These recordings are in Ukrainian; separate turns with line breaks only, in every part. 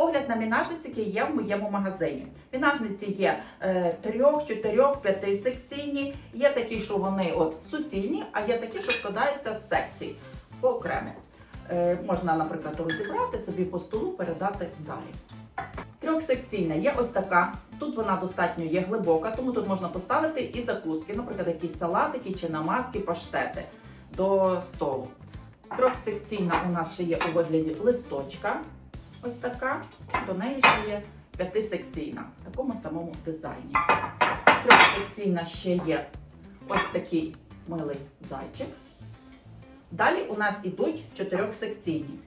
Огляд на мінажниці, які є в моєму магазині. Мінажниці є е, трьох, чотирьох, п'яти секційні. Є такі, що вони от суцільні, а є такі, що складаються з секцій поокремо. Е, можна, наприклад, розібрати собі по столу, передати далі. Трьохсекційна є ось така. Тут вона достатньо є глибока, тому тут можна поставити і закуски, наприклад, якісь салатики чи намазки, паштети до столу. Трьохсекційна у нас ще є у вигляді листочка. Ось така. До неї ще є п'ятисекційна в такому самому дизайні. Трьохсекційна ще є ось такий милий зайчик. Далі у нас ідуть чотирьохсекційні.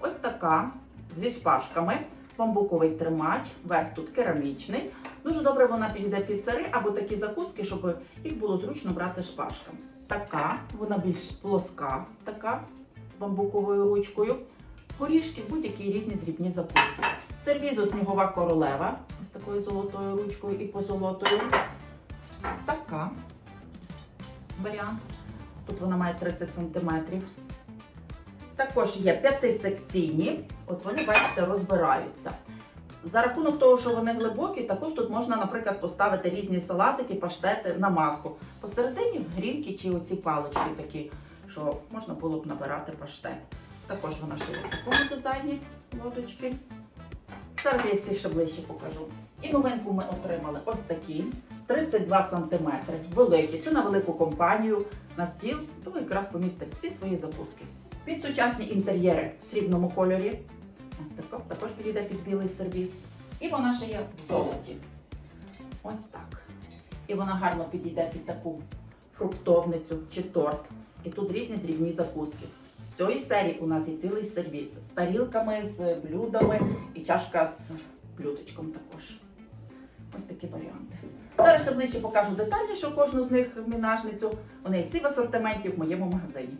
Ось така зі шпажками, бамбуковий тримач, верх тут керамічний. Дуже добре вона підійде під цари або такі закуски, щоб їх було зручно брати шпажками. Така, вона більш плоска, така з бамбуковою ручкою. Горішки, будь-які різні дрібні закуски. Сервізу снігова королева, ось такою золотою ручкою і позолотою. Така варіант. Тут вона має 30 см. Також є п'ятисекційні, от вони, бачите, розбираються. За рахунок того, що вони глибокі, також тут можна, наприклад, поставити різні салатики, паштети на маску. Посередині грінки чи оці палички такі, що можна було б набирати паштет. Також вона є в такому дизайні лодочки. Зараз я всіх ще ближче покажу. І новинку ми отримали ось такі 32 см, великі. Це на велику компанію, на стіл, то якраз помістите всі свої закуски. Під сучасні інтер'єри в срібному кольорі. Ось тако, також підійде під білий сервіс. І вона ще є в золоті. Ось так. І вона гарно підійде під таку фруктовницю чи торт. І тут різні дрібні закуски. З серії у нас є цілий сервіс з тарілками, з блюдами і чашка з блюдочком також. Ось такі варіанти. Зараз ще ближче покажу детальніше кожну з них мінажницю. Вони всі в асортименті в моєму магазині.